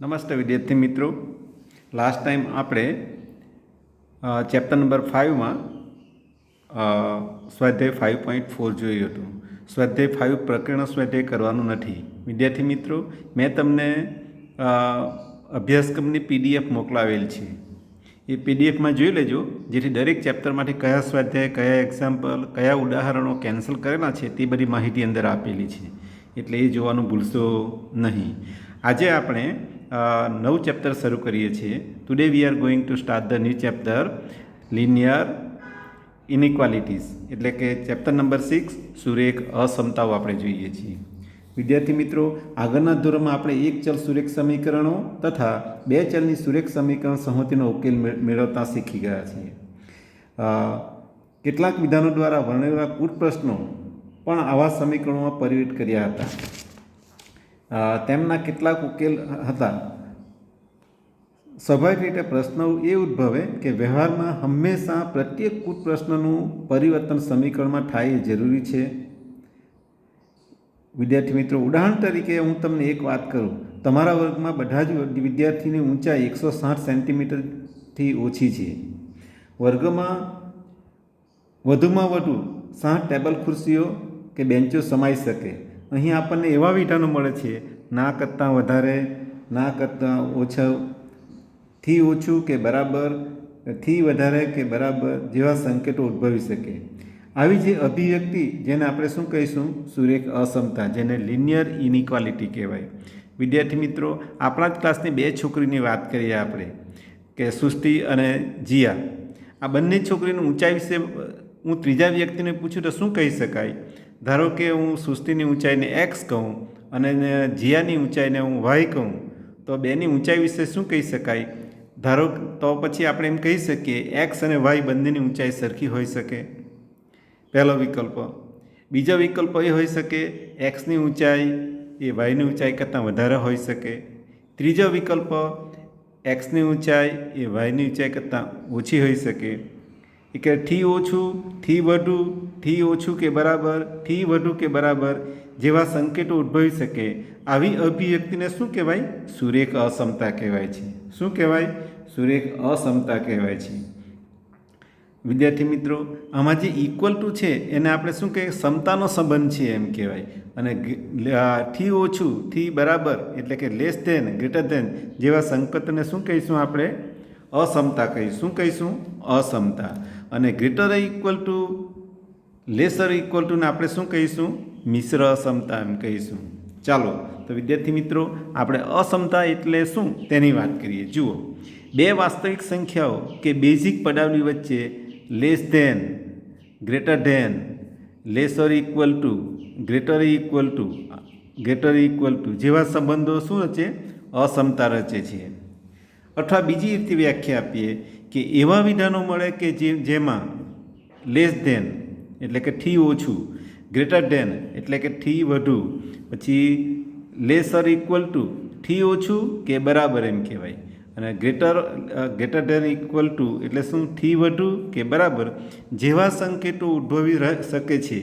નમસ્તે વિદ્યાર્થી મિત્રો. લાસ્ટ ટાઈમ આપણે ચેપ્ટર નંબર ફાઇવમાં સ્વાધ્યાય ફાઇવ પોઈન્ટ ફોર જોયું હતું. સ્વાધ્યાય ફાઇવ પ્રકરણ સ્વાધ્યાય કરવાનું નથી. વિદ્યાર્થી મિત્રો, મેં તમને અભ્યાસક્રમની પીડીએફ મોકલાવેલ છે. એ પીડીએફમાં જોઈ લેજો, જેથી દરેક ચેપ્ટરમાંથી કયા સ્વાધ્યાય, કયા એક્ઝામ્પલ કયા ઉદાહરણો કેન્સલ કરેલા છે, તે બધી માહિતી અંદર આપેલી છે. એટલે એ જોવાનું ભૂલશો નહીં. આજે આપણે નવું ચેપ્ટર શરૂ કરીએ છીએ. Today we are going to start the new chapter linear inequalities એટલે કે ચેપ્ટર નંબર સિક્સ સુરેખ અસમતાઓ આપણે જોઈએ છીએ. વિદ્યાર્થી મિત્રો, આગળના ધોરણમાં આપણે એક ચલ સુરેખ સમીકરણો તથા બે ચલની સુરેખ સમીકરણ સંહતિનો ઉકેલ મેળ- મેળવતા શીખી ગયા છીએ. કેટલાક વિધાનો દ્વારા વર્ણવેલા કૂટ પ્રશ્નો પણ આવા સમીકરણોમાં પરિવર્ત કર્યા હતા. તેમના કેટલાક ઉકેલ હતા. સ્વાભાવિક રીતે પ્રશ્ન એ ઉદ્ભવે કે વ્યવહારમાં હંમેશા પ્રત્યેક કૂટ પ્રશ્નનું પરિવર્તન સમીકરણમાં થાય એ જરૂરી છે. વિદ્યાર્થી મિત્રો, ઉદાહરણ તરીકે હું તમને એક વાત કરું. તમારા વર્ગમાં બધા જ વિદ્યાર્થીની ઊંચાઈ એકસો સાઠ સેન્ટીમીટરથી ઓછી છે. વર્ગમાં વધુમાં વધુ સાઠ ટેબલ ખુરશીઓ કે બેન્ચો સમાઈ શકે. અહીં આપણને એવા વિટાનો મળે છે, ના કરતાં વધારે, ના કરતાં ઓછા, થી ઓછું કે બરાબર, થી વધારે કે બરાબર જેવા સંકેતો ઉદ્ભવી શકે. આવી જે અભિવ્યક્તિ જેને આપણે શું કહીશું? સુરેખ અસમતા, જેને લિનિયર ઇનઇક્વાલિટી કહેવાય. વિદ્યાર્થી મિત્રો, આપણા જ ક્લાસની બે છોકરીની વાત કરીએ આપણે, કે સુષ્ટિ અને જીયા. આ બંને છોકરીની ઊંચાઈ વિશે, હું ત્રીજા વ્યક્તિને પૂછું તો શું કહી શકાય? ધારો કે હું સુસ્તીની ઊંચાઈને એક્સ કહું અને જીયાની ઊંચાઈને હું વાય કહું, તો બેની ઊંચાઈ વિશે શું કહી શકાય? ધારો તો પછી આપણે એમ કહી શકીએ એક્સ અને વાય બંનેની ઊંચાઈ સરખી હોઈ શકે. પહેલો વિકલ્પ. બીજો વિકલ્પ એ હોઈ શકે એક્સની ઊંચાઈ એ વાયની ઊંચાઈ કરતાં વધારે હોઈ શકે. ત્રીજો વિકલ્પ એક્સની ઊંચાઈ એ વાયની ઊંચાઈ કરતાં ઓછી હોઈ શકે. એ કે થી ઓછું થી વધુ થી ઓછું કે બરાબરથી વધુ કે બરાબર જેવા સંકેતો ઉદ્ભવી શકે. આવી અભિવ્યક્તિને શું કહેવાય? સુરેખ અસમતા કહેવાય છે. શું કહેવાય? સુરેખ અસમતા કહેવાય છે. વિદ્યાર્થી મિત્રો, આમાં જે ઇક્વલ ટુ છે, એને આપણે શું કહીએ? સમતાનો સંબંધ છે એમ કહેવાય. અને થી ઓછું થી બરાબર એટલે કે લેસ ધેન ગ્રેટર ધેન જેવા સંકેતને શું કહીશું આપણે? અસમતા કહીશું. શું કહીશું? અસમતા. અને greater equal to lesser equal ટુને આપણે શું કહીશું? મિશ્ર અસમતા એમ કહીશું. ચાલો, તો વિદ્યાર્થી મિત્રો, આપણે અસમતા એટલે શું? તેની વાત કરીએ. જુઓ, બે વાસ્તવિક સંખ્યાઓ કે બેઝિક પદાવલી વચ્ચે less than greater than lesser equal to greater equal to greater equal to જેવા સંબંધો શું રચે? અસમતા રચે છે. અથવા બીજી રીતે વ્યાખ્યા આપીએ કે એવા વિધાનો મળે કે જે જેમાં લેસ ધેન એટલે કે થી ઓછું ગ્રેટર ધેન એટલે કે થી વધુ, પછી લેસર ઇક્વલ ટુ થી ઓછું કે બરાબર એમ કહેવાય. અને greater greater than equal to એટલે શું? થી વધુ કે બરાબર? જેવા સંકેતો ઉદ્ભવી શકે છે.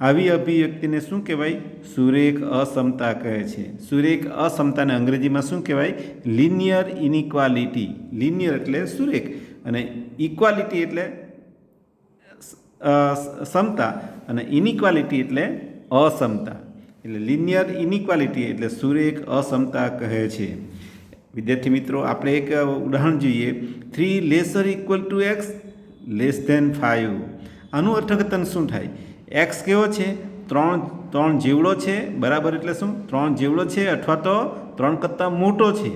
આવી અભિવ્યક્તિને શું કહેવાય? સુરેખ અસમતા કહે છે. સુરેખ અસમતાને અંગ્રેજીમાં શું કહેવાય? લિનિયર ઇનિક્વાલિટી લિનિયર એટલે સુરેખ. અને ઇક્વાલિટી એટલે સમતા અને ઇનઇક્વાલિટી એટલે અસમતા. એટલે લિનિયર ઇનઇક્વાલિટી એટલે સુરેખ અસમતા કહે છે. વિદ્યાર્થી મિત્રો, આપણે એક ઉદાહરણ જોઈએ. Three lesser equal to X less than five આનું અર્થઘટન શું થાય? એક્સ કેવો છે? ત્રણ ત્રણ જેવડો છે. બરાબર એટલે શું? ત્રણ જેવડો છે અથવા તો ત્રણ કરતાં મોટો છે.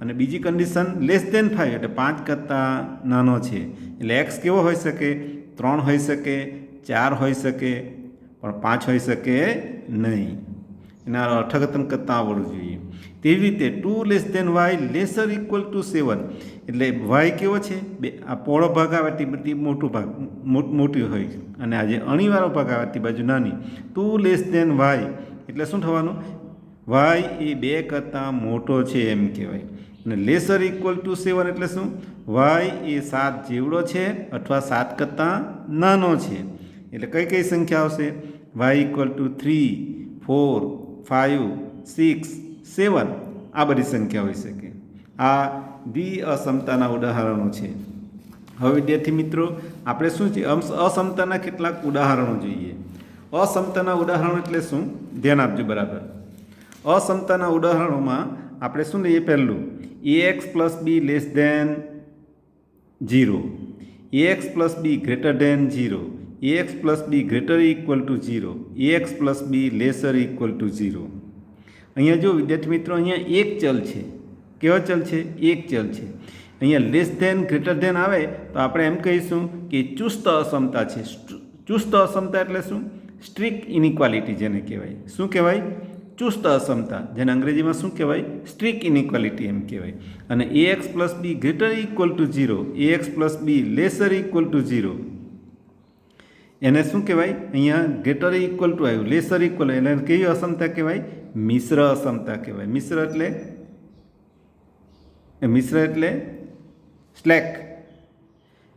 અને બીજી કન્ડિશન લેસ ધેન ફાઇવ એટલે પાંચ કરતાં નાનો છે. એટલે એક્સ કેવો હોઈ શકે? ત્રણ હોઈ શકે, ચાર હોઈ શકે, પણ પાંચ હોઈ શકે નહીં. એના અર્થઘટન કરતાં આવડવું જોઈએ. તેવી રીતે two less than Y lesser equal to seven એટલે વાય કેવો છે? બે, આ પોળો ભાગ આવે તે બધી મોટું ભાગ મોટી હોય. અને આજે અણીવાળો ભાગ આવે તે બાજુ નાની. ટુ લેસ ધેન વાય એટલે શું થવાનું? વાય એ બે કરતાં મોટો છે એમ કહેવાય. અને લેસર ઇક્વલ ટુ સેવન એટલે શું? વાય એ સાત જેવડો છે અથવા સાત કરતાં નાનો છે. એટલે કઈ કઈ સંખ્યા આવશે? Y equal to three four five six seven આ બધી સંખ્યા હોઈ શકે. આ દ્વિ અસમતાના ઉદાહરણો છે. હવે વિદ્યાર્થી મિત્રો, આપણે શું છે? અસમતાના કેટલાક ઉદાહરણો જોઈએ. અસમતાના ઉદાહરણો એટલે શું? ધ્યાન આપજો બરાબર. અસમતાના ઉદાહરણોમાં આપણે શું લઈએ પહેલું? A X plus B less than zero A X plus B greater than zero A X plus B greater equal to zero A X plus B lesser equal to zero અહીંયા જો વિદ્યાર્થી મિત્રો, અહીંયા એક ચલ છે. કેવો ચલ છે? એક ચલ છે. અહીંયા લેસ ધેન ગ્રેટર ધેન આવે તો આપણે એમ કહીશું કે ચુસ્ત અસમતા છે. ચુસ્ત અસમતા એટલે શું? સ્ટ્રિક ઇનિક્વાલિટી જેને કહેવાય. શું કહેવાય? ચુસ્ત અસમતા, જેને અંગ્રેજીમાં શું કહેવાય? સ્ટ્રીક ઇનઇક્વાલિટી એમ કહેવાય. અને A X plus B greater equal to zero A X plus B lesser equal to zero એને શું કહેવાય? અહીંયા ગ્રેટર ઇક્વલ ટુ આવ્યું. લેસર ઇક્વલ એટલે કેવી અસમતા કહેવાય? મિશ્ર અસમતા કહેવાય. મિશ્ર એટલે? મિશ્ર એટલે સ્લેક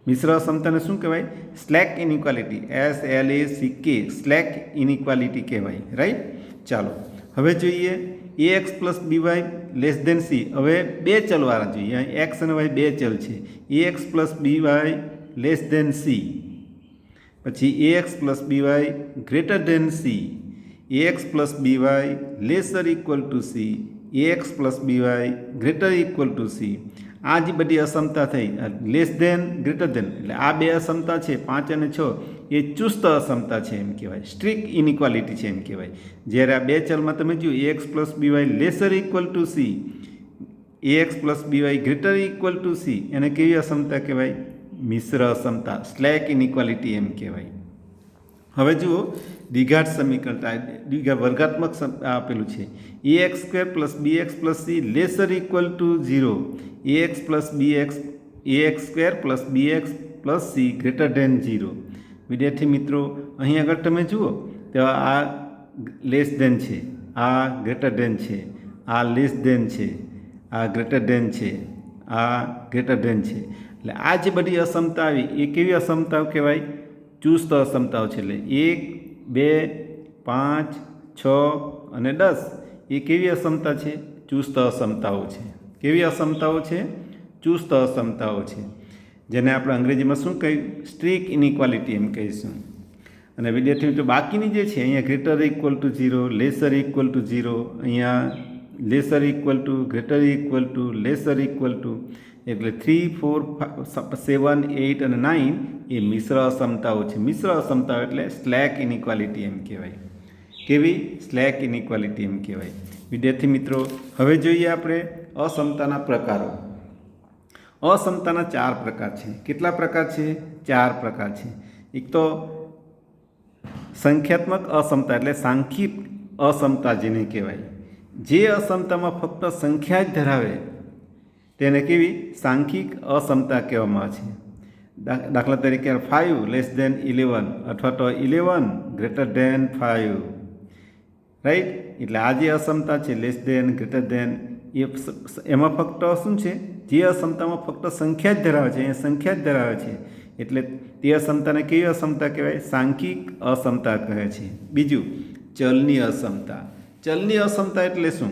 મિશ્ર અસમતાને શું કહેવાય? Slack inequality S L A C કે સ્લેક ઇનઇક્વાલિટી કહેવાય. રાઈટ ચાલો. હવે જોઈએ A X plus B Y less than C હવે બે ચલવાળા જોઈએ. અહીં એક્સ અને વાય બે ચલ છે. A X plus B Y less than C પછી A X plus B Y greater than C A X plus B Y lesser equal to C A X plus B Y greater equal to C આ જે બધી અસમતા થઈ. Less than greater than એટલે આ બે અસમતા છે. પાંચ અને છ. એ ચુસ્ત અસમતા છે એમ કહેવાય. સ્ટ્રિક ઇનઇક્વાલિટી છે એમ કહેવાય. જ્યારે આ બે ચલમાં તમે જુઓ A X plus B Y lesser equal to C A X plus B Y greater equal to C એને કેવી અસમતા કહેવાય? મિશ્ર અસમતા સ્લેક ઇનઇક્વાલિટી એમ કહેવાય. હવે જુઓ દ્વિઘાટ સમીકરણ આ દ્વિઘાત વર્ગાત્મક આપેલું છે. A X square plus B X plus C lesser equal to zero A X plus B X A X square plus B X plus C greater than zero વિદ્યાર્થી મિત્રો, અહીં આગળ તમે જુઓ તો આ લેસ દેન છે, આ ગ્રેટર દેન છે, આ લેસ દેન છે, આ ગ્રેટર દેન છે, આ ગ્રેટર દેન છે. એટલે આ જે બધી અસમતા આવી, એ કેવી અસમતાઓ કહેવાય? ચુસ્ત અસમતાઓ છે. એટલે એક, બે, પાંચ, છ અને દસ, એ કેવી અસમતા છે? ચુસ્ત અસમતાઓ છે. કેવી અસમતાઓ છે? ચુસ્ત અસમતાઓ છે. જેને આપણે અંગ્રેજીમાં શું કહ્યું? સ્ટ્રીક ઇનઇક્વાલિટી એમ કહીશું. અને વિદ્યાર્થી મિત્રો બાકીની જે છે, અહીંયા greater equal to zero lesser equal to zero અહીંયા lesser equal to greater equal to lesser equal to એટલે થ્રી ફોર સેવન એઇટ અને નાઇન એ મિશ્ર અસમતાઓ છે. મિશ્ર અસમતાઓ એટલે સ્લેક ઇનઇક્વાલિટી એમ કહેવાય. કેવી? સ્લેક ઇનઇક્વાલિટી એમ કહેવાય. વિદ્યાર્થી મિત્રો, હવે જોઈએ આપણે અસમતાના પ્રકારો. અસમતાના ચાર પ્રકાર છે. કેટલા પ્રકાર છે? ચાર પ્રકાર છે. એક તો સંખ્યાત્મક અસમતા એટલે સાંખ્યિક અસમતા જેને કહેવાય. જે અસમતામાં ફક્ત સંખ્યા જ ધરાવે, તેને કેવી? સાંખ્યિક અસમતા કહેવામાં આવે છે. દાખલા તરીકે ફાઇવ લેસ દેન ઇલેવન અથવા તો eleven greater than five right એટલે આ જે અસમતા છે લેસ દેન ગ્રેટર દેન એ એમાં ફક્ત શું છે? જે અસમતામાં ફક્ત સંખ્યા જ ધરાવે છે એ સંખ્યા જ ધરાવે છે. એટલે તે અસમતાને કેવી અસમતા કહેવાય? સાંખિક અસમતા કહે છે. બીજું, ચલની અસમતા. ચલની અસમતા એટલે શું?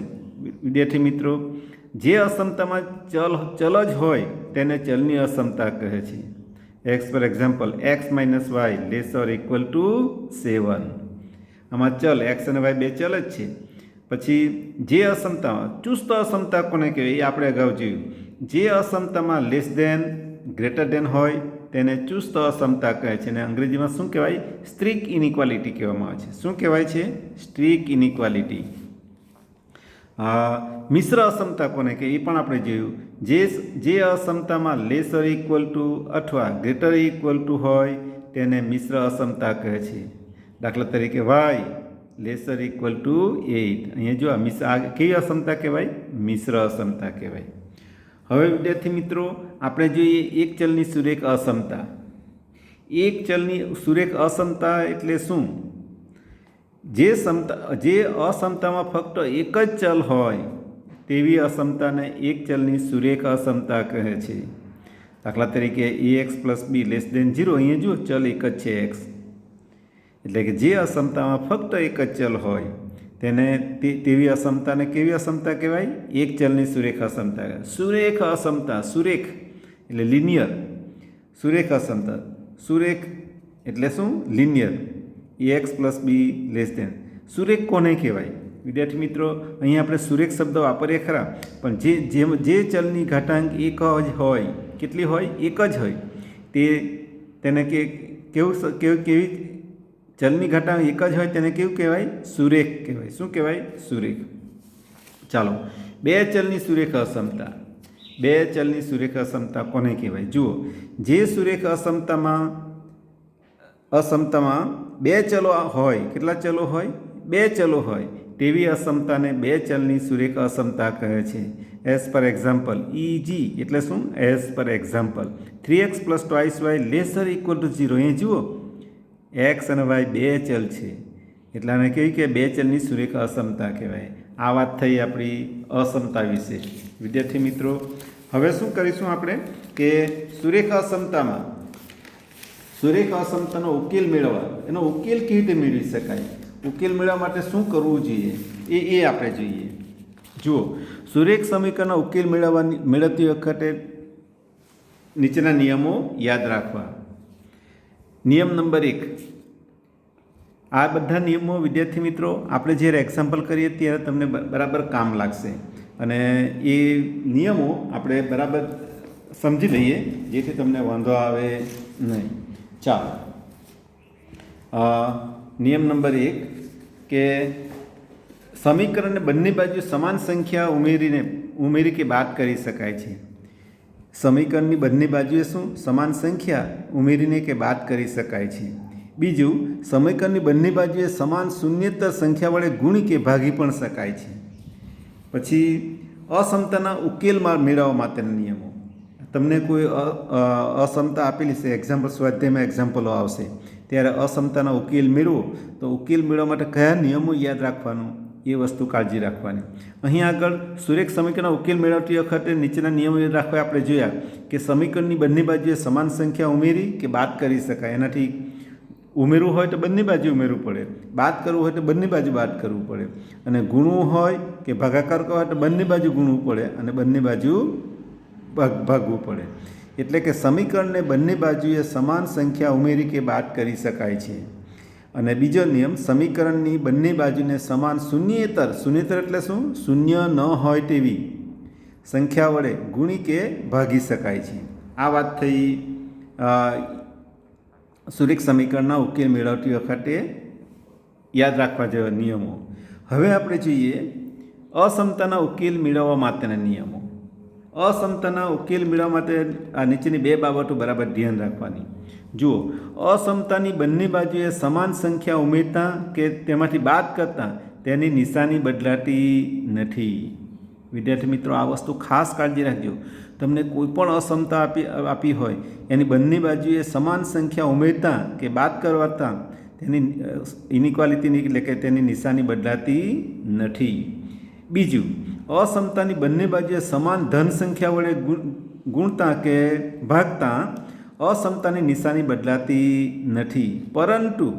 વિદ્યાર્થી મિત્રો, જે અસમતામાં ચલ ચલ જ હોય તેને ચલની અસમતા કહે છે. X for example X minus Y lesser equal to seven આમાં ચલ એક્સ અને વાય બે ચલ જ છે. પછી જે અસમતા, ચુસ્ત અસમતા કોને કહેવાય એ આપણે અગાઉ જોયું. જે અસમતામાં લેસ દેન ગ્રેટર દેન હોય, તેને ચુસ્ત અસમતા કહે છે અને અંગ્રેજીમાં શું કહેવાય? સ્ટ્રીક ઇનઇક્વાલિટી કહેવામાં આવે છે. શું કહેવાય છે? સ્ટ્રીક ઇનઇક્વાલિટી આ મિશ્ર અસમતા કોને કે એ પણ આપણે જોયું. જે જે અસમતામાં લેસર ઇક્વલ ટુ અથવા ગ્રેટર ઇક્વલ ટુ હોય, તેને મિશ્ર અસમતા કહે છે. દાખલા તરીકે Y lesser equal to eight અહીંયા જો આ કેવી અસમતા કહેવાય? મિશ્ર અસમતા કહેવાય. હવે વિદ્યાર્થી મિત્રો, આપણે જોઈએ એક ચલની સુરેખ અસમતા એક ચલની સુરેખ અસમતા એટલે શું? જે સમતા જે અસમતામાં ફક્ત એક જ ચલ હોય, તેવી અસમતાને એક ચલની સુરેખ અસમતા કહે છે. દાખલા તરીકે A X plus B less than zero અહીંયા જુઓ ચલ એક જ છે એક્સ એટલે કે જે અસમતામાં ફક્ત એક જ ચલ હોય, તેને તેવી અસમતાને કેવી અસમતા કહેવાય? એક ચલની સુરેખ અસમતા. સુરેખ અસમતા સુરેખ એટલે લિનિયર સુરેખ અસમતા સુરેખ એટલે શું? Linear A X plus B less than સુરેખ કોને કહેવાય? વિદ્યાર્થી મિત્રો અહીંયા આપણે સુરેખ શબ્દ વાપરીએ ખરા, પણ જે જેમ જે ચલની ઘાટાંક એક જ હોય, કેટલી હોય? એક જ હોય. તે, તેને કે કેવું, કેવી ચલની ઘટા એક જ હોય તેને કેવું કહેવાય? સુરેખ કહેવાય. શું કહેવાય? સુરેખ. ચાલો, બે ચલની સુરેખ અસમતા બે ચલની સુરેખ અસમતા કોને કહેવાય? જુઓ, જે સુરેખ અસમતામાં અસમતામાં બે ચલો હોય, કેટલા ચલો હોય? બે ચલો હોય. તેવી અસમતાને બે ચલની સુરેખ અસમતા કહે છે. As per example, easy. એટલે શું? As per example. Three X plus twice Y lesser equal to zero. એ જુઓ એક્સ અને વાય બે ચલ છે. એટલે આને કહ્યું કે બે ચલની સુરેખ અસમતા કહેવાય. આ વાત થઈ આપણી અસમતા વિશે. વિદ્યાર્થી મિત્રો, હવે શું કરીશું આપણે કે સુરેખ અસમતામાં, સુરેખ અસમતાનો ઉકેલ મેળવવા. એનો ઉકેલ કેવી રીતે મેળવી શકાય? ઉકેલ મેળવવા માટે શું કરવું જોઈએ? એ એ આપણે જોઈએ. જુઓ, સુરેખ સમીકરણનો ઉકેલ મેળવવાની, મેળવતી વખતે નીચેના નિયમો યાદ રાખવા. નિયમ નંબર એક. આ બધા નિયમો વિદ્યાર્થી મિત્રો, આપણે જ્યારે એક્ઝામ્પલ કરીએ ત્યારે તમને બરાબર કામ લાગશે. અને એ નિયમો આપણે બરાબર સમજી લઈએ, જેથી તમને વાંધો આવે નહીં. ચાલો. નિયમ નંબર એક કે સમીકરણને બંને બાજુ સમાન સંખ્યા ઉમેરીને, ઉમેરી કે બાદ કરી શકાય છે. સમીકરણની બંને બાજુએ શું? સમાન સંખ્યા ઉમેરીને કે બાદ કરી શકાય છે. બીજું, સમીકરણની બંને બાજુએ સમાન શૂન્યતર સંખ્યા વડે ગુણી કે ભાગી પણ શકાય છે. પછી, અસમતાના ઉકેલમાં મેળવવા માટેના નિયમો. તમને કોઈ અસમતા આપેલી છે? એક્ઝામ્પલ સ્વાધ્યાયમાં એક્ઝામ્પલો આવશે. ત્યારે અસમતાના ઉકેલ મેળવો. તો ઉકેલ મેળવવા માટે કયા નિયમો યાદ રાખવાનું? એ વસ્તુ કાળજી રાખવાની. અહીં આગળ સુરેખ સમીકરણના ઉકેલ મેળવતી વખતે નીચેના નિયમો રાખવા આપણે જોયા કે સમીકરણની બંને બાજુએ સમાન સંખ્યા ઉમેરી કે બાદ કરી શકાય. એનાથી ઉમેરવું હોય તો બંને બાજુ ઉમેરવું પડે. બાદ કરવું હોય તો બંને બાજુ બાદ કરવું પડે. અને ગુણવું હોય કે ભાગાકાર કરવો હોય તો બંને બાજુ ગુણવું પડે અને બંને બાજુ ભાગ, ભાગવું પડે. એટલે કે સમીકરણને બંને બાજુએ સમાન સંખ્યા ઉમેરી કે બાદ કરી શકાય છે. અને બીજો નિયમ, સમીકરણની બંને બાજુને સમાન શૂન્યેતર શૂન્યેતર એટલે શું? શૂન્ય ન હોય તેવી સંખ્યા વડે ગુણી કે ભાગી શકાય છે. આ વાત થઈ સુરેખ સમીકરણના ઉકેલ મેળવતી વખતે યાદ રાખવા જેવા નિયમો. હવે આપણે જોઈએ, અસમતાના ઉકેલ મેળવવા માટેના નિયમો. અસમતાના ઉકેલ મેળવવા માટે આ નીચેની બે બાબતો બરાબર ધ્યાન રાખવાની. જુઓ, અસમતાની બંને બાજુએ સમાન સંખ્યા ઉમેરતા કે તેમાંથી બાદ કરતાં તેની નિશાની બદલાતી નથી. વિદ્યાર્થી મિત્રો, આ વસ્તુ ખાસ કાળજી રાખજો. તમને કોઈ પણ અસમતા આપી આપી હોય, એની બંને બાજુએ સમાન સંખ્યા ઉમેરતા કે બાદ કરવાતા તેની ઇનિક્વાલિટીની એટલે કે તેની નિશાની બદલાતી નથી. બીજું, અસમતાની બંને બાજુએ સમાન ધન સંખ્યા વડે ગુણ- ગુણતા કે ભાગતા અસમતાની નિશાની બદલાતી નથી. પરંતુ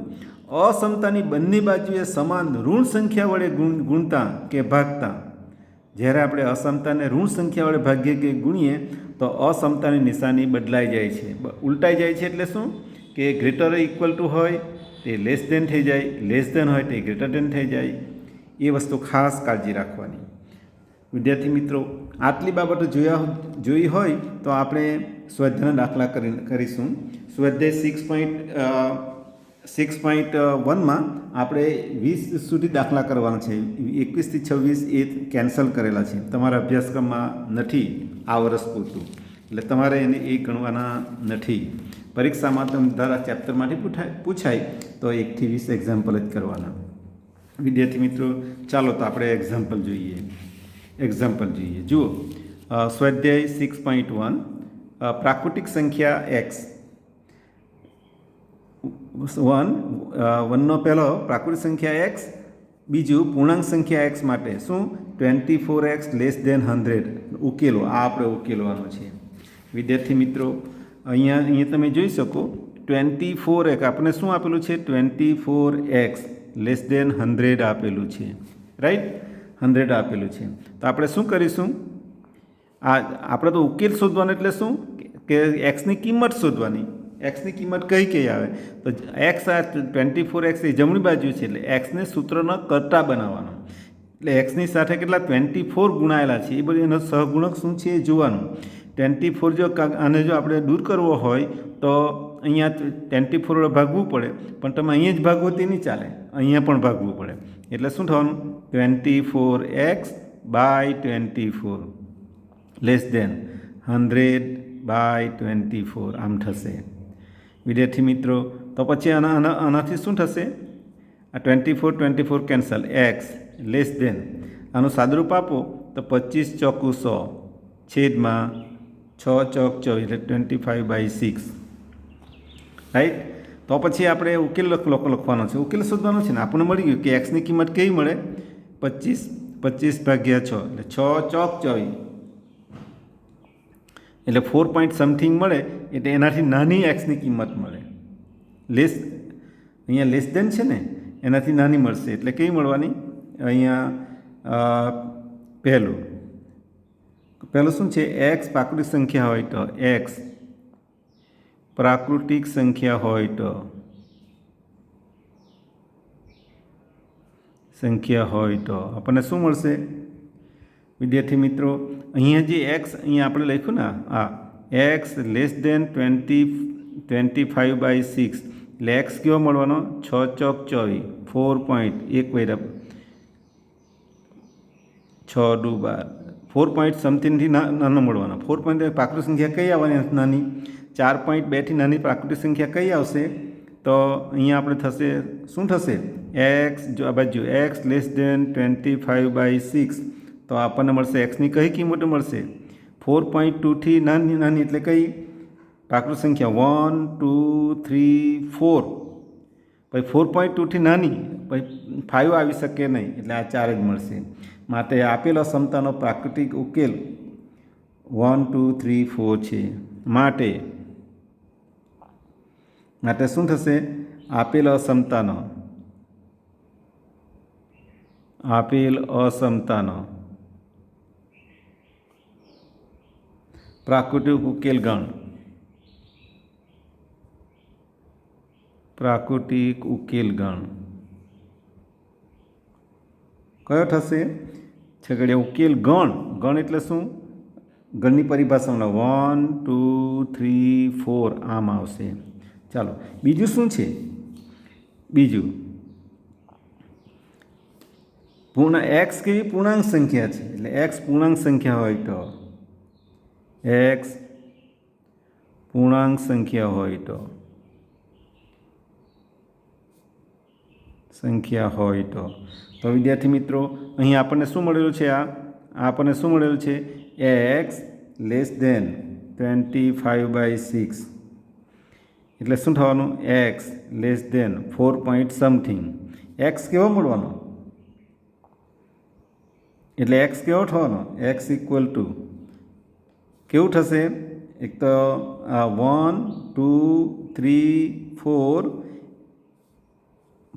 અસમતાની બંને બાજુએ સમાન ઋણ સંખ્યા વડે ગુણ, ગુણતા કે ભાગતા. જ્યારે આપણે અસમતાને ઋણ સંખ્યા વડે ભાગીએ કે ગુણીએ, તો અસમતાની નિશાની બદલાઈ જાય છે. ઉલટાઈ જાય છે એટલે શું? કે ગ્રેટર ઇક્વલ ટુ હોય, તે લેસ દેન થઈ જાય. લેસ દેન હોય, તે ગ્રેટર દેન થઈ જાય. એ વસ્તુ ખાસ કાળજી રાખવાની. વિદ્યાર્થી મિત્રો આટલી બાબતો જોયા જોઈ હોય તો આપણે સ્વાધ્યાયના દાખલા કરી, કરીશું. સ્વાધ્યાય સિક્સ પોઈન્ટ સિક્સ પોઈન્ટ વનમાં આપણે વીસ સુધી દાખલા કરવાના છે. એકવીસથી છવ્વીસ એ કેન્સલ કરેલા છે. તમારા અભ્યાસક્રમમાં નથી આ વર્ષ પૂરતું. એટલે તમારે એને એ ગણવાના નથી. પરીક્ષામાં તમે ધારા ચેપ્ટરમાંથી પૂછાય પૂછાય તો એકથી વીસ એક્ઝામ્પલ જ કરવાના. વિદ્યાર્થી મિત્રો, ચાલો તો આપણે એક્ઝામ્પલ જોઈએ. એક્ઝામ્પલ જોઈએ જુઓ સ્વાધ્યાય સિક્સ પોઈન્ટ વન પ્રાકૃતિક સંખ્યા એક્સ વન વનનો પહેલો પ્રાકૃતિક સંખ્યા એક્સ બીજું પૂર્ણાંક સંખ્યા એક્સ માટે શું twenty four X less than hundred ઉકેલો આ આપણે ઉકેલવાનો છે વિદ્યાર્થી મિત્રો અહીંયા અહીંયા તમે જોઈ શકો ટ્વેન્ટી ફોર એક્સ આપણે શું આપેલું છે twenty four X less than hundred આપેલું છે રાઈટ હંડ્રેડ આપેલું છે. તો આપણે શું કરીશું? આ આપણે તો ઉકેલ શોધવાનો એટલે શું? કે એક્સની કિંમત શોધવાની. એક્સની કિંમત કઈ કઈ આવે? તો એક્સ આ ટ્વેન્ટી ફોર એક્સ એ જમણી બાજુ છે, એટલે એક્સને સૂત્રનો કરતા બનાવવાનો. એટલે એક્સની સાથે કેટલા? ટ્વેન્ટી ફોર ગુણાયેલા છે. એ બધી એનો સહગુણક શું છે એ જોવાનું. ટ્વેન્ટી ફોર જો આને જો આપણે દૂર કરવો હોય, તો અહીંયા ટ્વેન્ટી ફોર ભાગવું પડે, પણ તમે અહીંયા જ ભાગવો તે નહીં ચાલે. અહીંયા પણ ભાગવું પડે. એટલે શું થવાનું? Twenty four X by twenty four less than hundred by twenty four આમ થશે. વિદ્યાર્થી મિત્રો, તો પછી આના આના, આનાથી શું થશે? આ twenty four twenty four cancel X less than આનું સાદરૂપ આપો, તો પચીસ ચોકું સો. છેદમાં છ ચોક ચોવીસ, એટલે twenty five by six right તો પછી આપણે ઉકેલ લખ, લખ- લખવાનો છે. ઉકેલ શોધવાનો છે ને, આપણને મળી ગયું કે એક્સની કિંમત કેવી મળે? પચીસ. પચીસ ભાગ્યા છ. એટલે છ ચોક ચોવીસ એટલે ફોર પોઈન્ટ સમથિંગ મળે, એટલે એનાથી નાની એક્સની કિંમત મળે. લેસ અહીંયા લેસ દેન છે ને, એનાથી નાની મળશે. એટલે કેવી મળવાની? અહીંયા પહેલું. પહેલું શું છે? એક્સ પાકૃતિક સંખ્યા હોય તો એક્સ પ્રાકૃતિક સંખ્યા હોય તો. સંખ્યા હોય તો. આપણને શું મળશે? વિદ્યાર્થી મિત્રો, અહીંયા જે એક્સ અહીંયા આપણે લખ્યું ને, આ X less than twenty twenty five by six એટલે એક્સ કેવો મળવાનો? છ ચોક ચોવીસ ફોર પોઈન્ટ એક વૈરા છ ડુ બાર. ફોર પોઈન્ટ સમથિંગથી નાનો મળવાનો. ફોર પોઈન્ટ પાકૃત સંખ્યા કઈ આવવાની? નાની. ચાર પોઈન્ટ બેથી નાની પ્રાકૃતિક સંખ્યા કઈ આવશે? તો અહીંયા આપણે થશે, શું થશે? એક્સ જો આ બાજુ X less than twenty five by six. તો આપણને મળશે એક્સની કઈ કિંમત મળશે? ફોર પોઈન્ટ ટુથી નાની નાની એટલે કઈ? પ્રાકૃતિક સંખ્યા વન, ટુ, થ્રી, ફોર. પછી ફોર પોઈન્ટ ટુથી નાની, પછી ફાઇવ આવી શકે નહીં, એટલે આ ચાર જ મળશે. માટે આપેલા ક્ષમતાનો પ્રાકૃતિક ઉકેલ વન, ટુ, થ્રી, ફોર છે. માટે માટે શું થશે? આપેલ અસમતાનો. આપેલ અસમતાનો. પ્રાકૃતિક ઉકેલ ગણ. પ્રાકૃતિક ઉકેલ ગણ. કયો થશે? છેગડે ઉકેલ ગણ. ગણ એટલે શું? ગણની પરિભાષામાં વન ટુ થ્રી ફોર આમ આવશે. ચાલો, બીજું શું છે? બીજું. પૂર્ણ એક્સ કેવી પૂર્ણાંક સંખ્યા છે? એટલે એક્સ પૂર્ણાંક સંખ્યા હોય તો એક્સ પૂર્ણાંક સંખ્યા હોય તો સંખ્યા હોય તો. તો વિદ્યાર્થી મિત્રો, અહીં આપણને શું મળેલું છે આ? આપણને શું મળેલું છે? X less than twenty five by six એટલે શું થવાનું? X less than four point something X કેવો મળવાનો? એટલે એક્સ કેવો થવાનો? એક્સ ઇક્વલ ટુ કેવું થશે? એક તો, આ વન ટુ થ્રી ફોર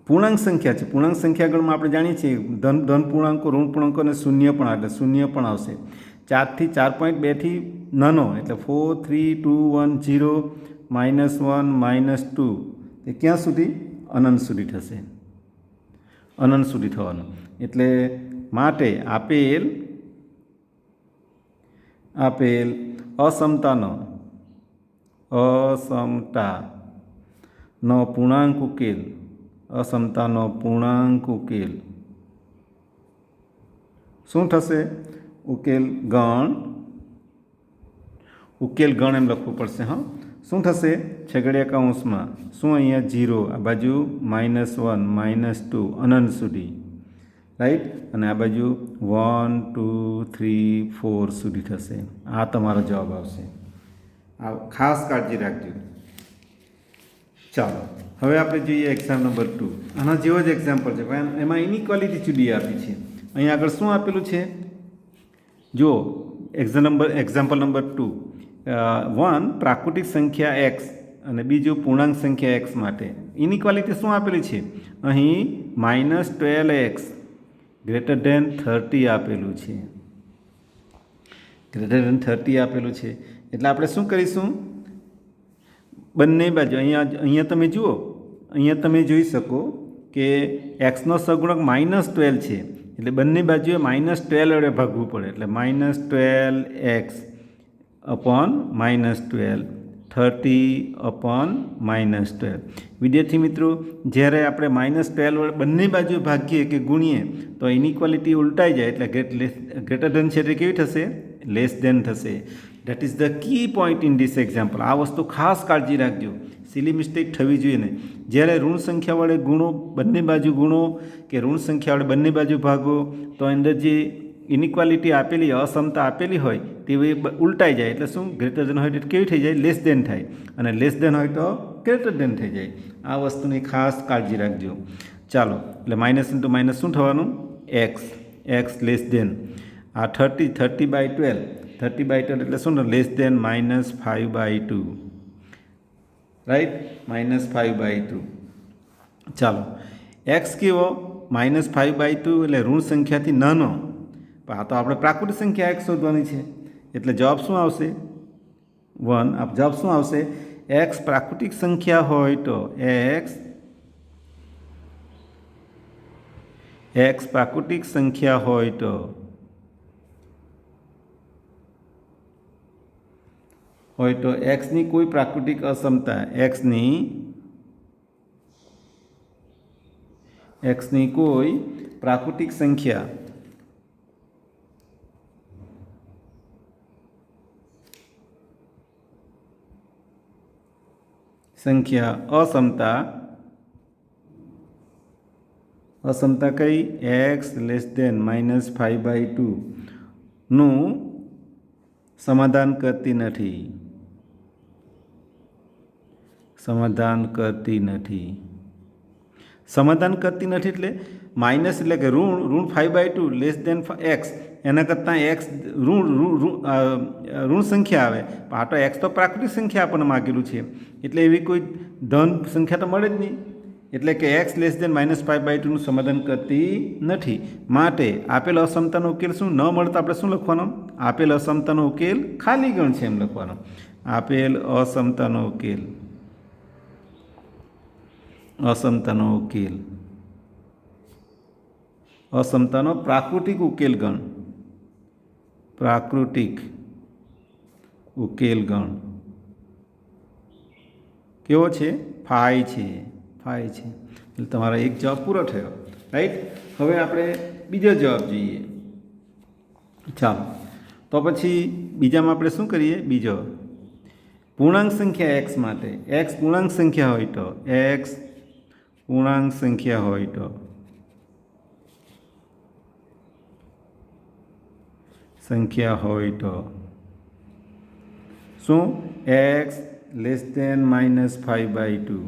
પૂર્ણાંક સંખ્યા છે. પૂર્ણાંક સંખ્યા ગણમાં આપણે જાણીએ છીએ ધન ધન પૂર્ણાંકો, ઋણ પૂર્ણાંકો અને શૂન્ય પણ એટલે શૂન્ય પણ આવશે. ચારથી ચાર પોઈન્ટ બેથી નાનો, એટલે four three two one zero minus one, minus two, એ ક્યાં સુધી? અનંત સુધી થશે. અનંત સુધી થવાનું. એટલે માટે આપેલ આપેલ અસમતાનો અસમતાનો પૂર્ણાંક ઉકેલ, અસમતાનો પૂર્ણાંક ઉકેલ. શું થશે? ઉકેલ ગણ ઉકેલ ગણ એમ લખવું પડશે, હા. શું થશે? છગડીયા કૌંસમાં શું અહીંયા જીરો આ બાજુ માઇનસ વન માઇનસ ટુ અનંત સુધી. રાઈટ અને આ બાજુ વન ટુ થ્રી ફોર સુધી થશે. આ તમારો જવાબ આવશે. આ ખાસ કાળજી રાખજો. ચાલો. હવે આપણે જોઈએ એક્ઝામ નંબર ટુ આના જેવો જ એક્ઝામ્પલ છે. પણ એમાં ઇનઇક્વાલિટી જુદી આપી છે. અહીં આગળ શું આપેલું છે? જો exam number example number two one પ્રાકૃતિક સંખ્યા એક્સ અને બીજું પૂર્ણાંક સંખ્યા એક્સ માટે. ઇનિક્વાલિટી શું આપેલી છે? અહીં minus twelve X greater than thirty આપેલું છે. ગ્રેટર ધેન થર્ટી આપેલું છે. એટલે આપણે શું કરીશું? બંને બાજુ, અહીંયા અહીંયા તમે જુઓ, અહીંયા તમે જોઈ શકો કે એક્સનો સગુણક માઇનસ ટ્વેલ્વ છે. એટલે બંને બાજુએ માઇનસ ટ્વેલ્વ વડે ભાગવું પડે. એટલે minus twelve X upon minus twelve thirty upon minus twelve વિદ્યાર્થી મિત્રો, જ્યારે આપણે માઇનસ ટ્વેલ્વ બંને બાજુ ભાગીએ કે ગુણીએ, તો ઇનઇક્વાલિટી ઉલટાઈ જાય, એટલે ગ્રેટ લેસ ગ્રેટર ધેન છે એટલે કેવી થશે? લેસ ધેન થશે. That is the key point in this example આ વસ્તુ ખાસ કાળજી રાખજો. સિલી મિસ્ટેક થવી જોઈએ નહીં. જ્યારે ઋણ સંખ્યા વડે ગુણો, બંને બાજુ ગુણો કે ઋણ સંખ્યા વડે બંને બાજુ ભાગો, તો અંદર જે ઇનઇક્વાલિટી આપેલી, અસમતા આપેલી હોય, તેવી ઉલટાઈ જાય. એટલે શું? ગ્રેટર દેન હોય તો કેવી થઈ જાય? લેસ દેન થાય. અને લેસ દેન હોય તો ગ્રેટર દેન થઈ જાય. આ વસ્તુની ખાસ કાળજી રાખજો. ચાલો, એટલે માઇનસ ઇન્ટુ માઇનસ શું થવાનું? એક્સ એક્સ લેસ દેન આ thirty thirty by twelve thirty by twelve એટલે શું? Less than minus five by two right minus five by two ચાલો એક્સ કેવો? માઇનસ ફાઇવ બાય ટુ એટલે ઋણ સંખ્યાથી નાનો. પણ આ તો આપણે પ્રાકૃતિક સંખ્યા એક્સ શોધવાની છે. એટલે જવાબ શું આવશે? વન આપ જવાબ શું આવશે? એક્સ પ્રાકૃતિક સંખ્યા હોય તો એક્સ એક્સ પ્રાકૃતિક સંખ્યા હોય તો હોય તો એક્સની કોઈ પ્રાકૃતિક અસમતા એક્સની એક્સની કોઈ પ્રાકૃતિક સંખ્યા સંખ્યા અસમતા. અસમતા કઈ? X less than minus five by ટુનું સમાધાન કરતી નથી. સમાધાન કરતી નથી. સમાધાન કરતી નથી એટલે માઇનસ એટલે કે ઋણ ઋણ five by two less than X એના કરતાં એક્સ ઋણ ઋણ સંખ્યા આવે. આ તો એક્સ તો પ્રાકૃતિક સંખ્યા આપણને માગેલું છે. એટલે એવી કોઈ ધન સંખ્યા તો મળે જ નહીં. એટલે કે X less than minus five by ટુનું સમાધાન કરતી નથી. માટે આપેલ અસમતાનો ઉકેલ શું? ન મળતા આપણે શું લખવાનો? આપેલ અસમતાનો ઉકેલ ખાલી ગણ છે એમ લખવાનો. આપેલ અસમતાનો ઉકેલ. અસમતાનો ઉકેલ. અસમતાનો પ્રાકૃતિક ઉકેલ ગણ. પ્રાકૃતિક ઉકેલ ગણ કેવો છે? ફાય છે. ફાય છે. એટલે તમારો એક જવાબ પૂરો થયો. રાઈટ હવે આપણે બીજો જવાબ જોઈએ. ચાલો. તો પછી બીજામાં આપણે શું કરીએ? બીજો. પૂર્ણાંક સંખ્યા એક્સ માટે. એક્સ પૂર્ણાંક સંખ્યા હોય તો એક્સ પૂર્ણાંક સંખ્યા હોય તો સંખ્યા હોય તો. શું? X less than minus five by two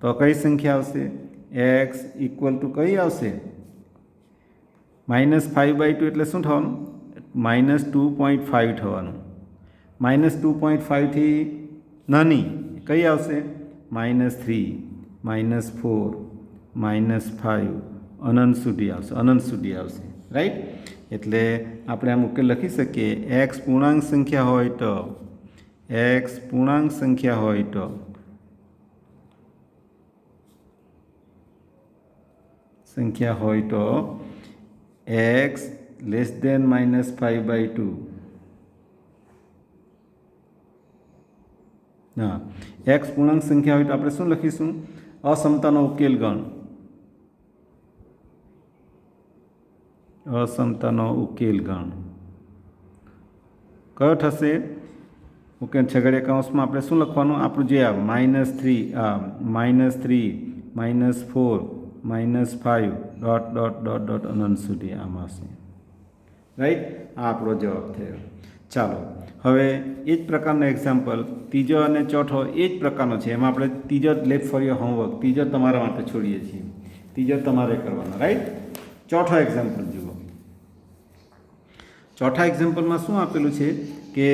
તો કઈ સંખ્યા આવશે? એક્સ ઇક્વલ ટુ કઈ આવશે? માઇનસ ફાઇવ બાય ટુ એટલે શું થવાનું? માઇનસ ટુ પોઈન્ટ ફાઇવ થવાનું. માઇનસ ટુ પોઈન્ટ ફાઇવથી નાની કઈ આવશે? Minus three minus four minus five અનંત સુધી આવશે, અનંત સુધી આવશે. રાઈટ એટલે આપણે આમ ઉકેલ લખી શકીએ. એક્સ પૂર્ણાંક સંખ્યા હોય તો. એક્સ પૂર્ણાંક સંખ્યા હોય તો. સંખ્યા હોય તો. X less than minus five by two હા. એક્સ પૂર્ણાંક સંખ્યા હોય તો આપણે શું લખીશું? અસમતાનો ઉકેલ ગણ અસમતાનો ઉકેલ ગણ. કયો થશે? ઉકેલ છગડીયા કૌંસમાં આપણે શું લખવાનું? આપણું જે આ માઇનસ થ્રી આ minus three minus four minus five dot dot dot dot અનંત સુધી આમાં હશે. રાઈટ આ આપણો જવાબ થયો. ચાલો, હવે એ જ પ્રકારનો એક્ઝામ્પલ ત્રીજો અને ચોથો એ જ પ્રકારનો છે. એમાં આપણે ત્રીજો લેફ ફોર યોર હોમવર્ક ત્રીજો તમારા માટે છોડીએ છીએ. ત્રીજો તમારે કરવાનો રાઈટ ચોથો એક્ઝામ્પલ જુઓ. ચોથા એક્ઝામ્પલમાં શું આપેલું છે કે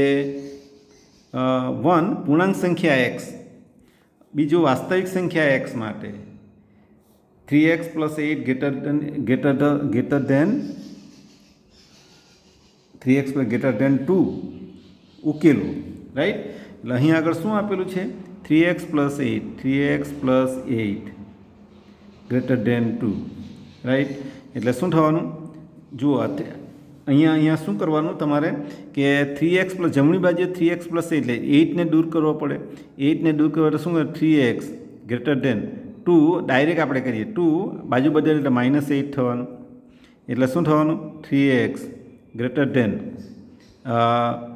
વન પૂર્ણાંક સંખ્યા એક્સ બીજું વાસ્તવિક સંખ્યા એક્સ માટે. Three X plus eight greater than greater greater than three X plus greater than two ઉકેલો રાઈટ એટલે અહીં આગળ શું આપેલું છે? Three X plus eight three X plus eight greater than two right એટલે શું થવાનું? જુઓ અહીંયા અહીંયા શું કરવાનું? તમારે કે થ્રી એક્સ પ્લસ જમણી બાજુએ થ્રી એક્સ પ્લસ એટલે એઇટને દૂર કરવો પડે. એઇટને દૂર કરવા એટલે શું કરે three X greater than two direct આપણે કરીએ. ટુ બાજુ બદલે એટલે માઇનસ એઇટ થવાનું. એટલે શું થવાનું? Three X greater than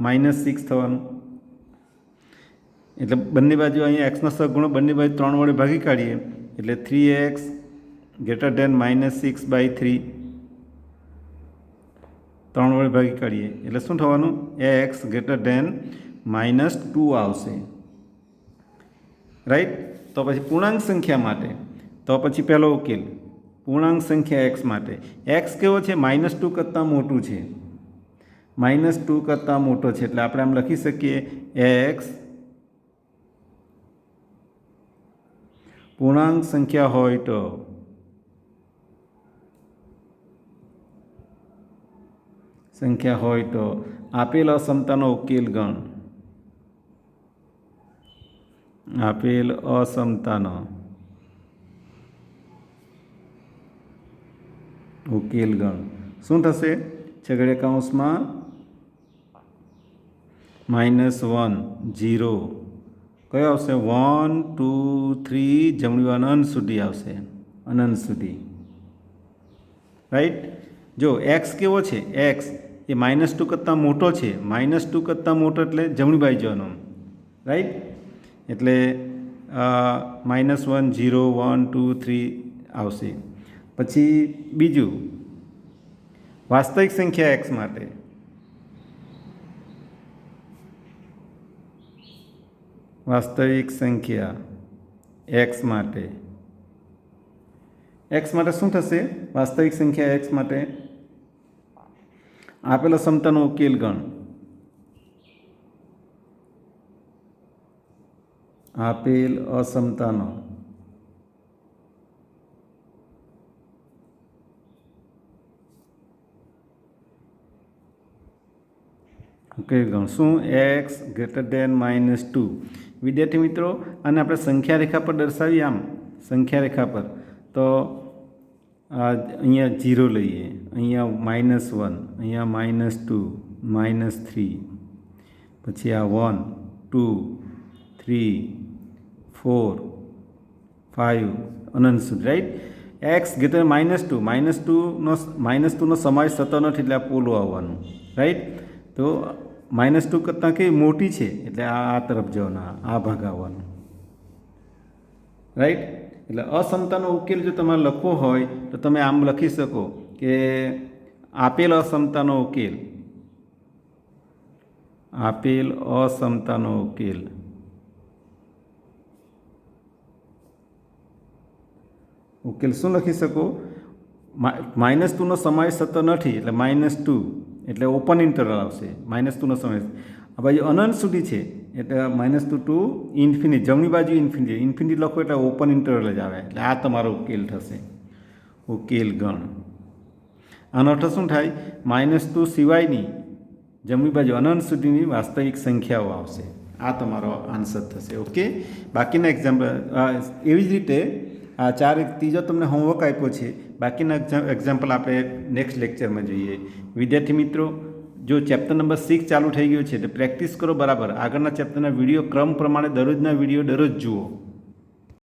minus six થવાનું. એટલે બંને બાજુ અહીંયા એક્સનો સગુણો બંને બાજુ ત્રણ વડે ભાગી કાઢીએ. એટલે three X greater than minus six by three ત્રણ વડે ભાગી કાઢીએ. એટલે શું થવાનું? X greater than minus two આવશે. રાઈટ તો પછી પૂર્ણાંક સંખ્યા માટે. તો પછી પહેલો ઉકેલ. પૂર્ણાંક સંખ્યા એક્સ માટે. એક્સ કેવો છે? માઇનસ ટુ કરતાં મોટું છે. માઇનસ ટુ કરતાં મોટો છે. એટલે આપણે આમ લખી શકીએ એક્સ પૂર્ણાંક સંખ્યા હોય તો સંખ્યા હોય તો આપેલ અસમતાનો ઉકેલ ગણ. આપેલ અસમતાનો ઉકેલ ગણ. શું થશે? છગડે કૌંસમાં માઇનસ વન જીરો કયો આવશે? વન, ટુ, થ્રી, જમણી અનંત સુધી આવશે. અનંત સુધી. રાઈટ? જો એક્સ કેવો છે? એક્સ. એ માઇનસ ટુ કરતાં મોટો છે. માઇનસ ટુ કરતાં મોટો એટલે જમણી બાજુ જવાનો. રાઈટ એટલે minus one zero one, two, three આવશે. પછી બીજું, વાસ્તવિક સંખ્યા એક્સ માટે. વાસ્તવિક સંખ્યા એક્સ માટે. એક્સ માટે શું થશે? વાસ્તવિક સંખ્યા એક્સ માટે આપેલો સમતાનો ઉકેલ ગણ. આપેલ અસમતાનો ઉકેલ ગણ. શું X greater than minus two? વિદ્યાર્થી મિત્રો અને આપણે સંખ્યા રેખા પર દર્શાવીએ આમ. સંખ્યા રેખા પર. તો અહીંયા જીરો લઈએ. અહીંયા માઇનસ વન અહીંયા માઇનસ ટુ માઇનસ થ્રી પછી આ one two three four five અનંત સુધી right X greater minus two minus ટુનો minus ટુનો સમાવેશ થતો નથી એટલે આ પોલો આવવાનું રાઈટ તો માઇનસ ટુ કરતાં કે મોટી છે? એટલે આ આ તરફ જવાના, આ ભાગ આવવાનો રાઈટ એટલે અસમતાનો ઉકેલ જો તમારે લખવો હોય તો તમે આમ લખી શકો. કે આપેલ અસમતાનો ઉકેલ. આપેલ અસમતાનો ઉકેલ. ઉકેલ શું લખી શકો? માઇનસ ટુનો સમાવેશ થતો નથી, એટલે માઇનસ ટુ, એટલે ઓપન ઇન્ટરવલ આવશે. માઇનસ ટુનો સમાવેશ. આ બાજુ અનંત સુધી છે, એટલે માઇનસ ટુ ટુ ઇન્ફિનિટ, જમણી બાજુ ઇન્ફિનિટ. ઇન્ફિનિટ લખો એટલે ઓપન ઇન્ટરવલ જ આવે, એટલે આ તમારો ઉકેલ થશે. ઉકેલ ગણ. આનો શું થાય, માઇનસ ટુ સિવાયની જમણી બાજુ અનંત સુધીની વાસ્તવિક સંખ્યાઓ આવશે. આ તમારો આન્સર થશે, ઓકે? બાકીના એક્ઝામ્પલ એવી જ રીતે આ ચાર ત્રીજો તમને હોમવર્ક આપ્યો છે. બાકીના એક્ઝામ્પલ આપણે નેક્સ્ટ લેક્ચરમાં જોઈએ. વિદ્યાર્થી મિત્રો, જો ચેપ્ટર નંબર સિક્સ ચાલુ થઈ ગયો છે, તો પ્રેક્ટિસ કરો બરાબર. આગળના ચેપ્ટરના વીડિયો ક્રમ પ્રમાણે દરરોજના વીડિયો દરરોજ જુઓ.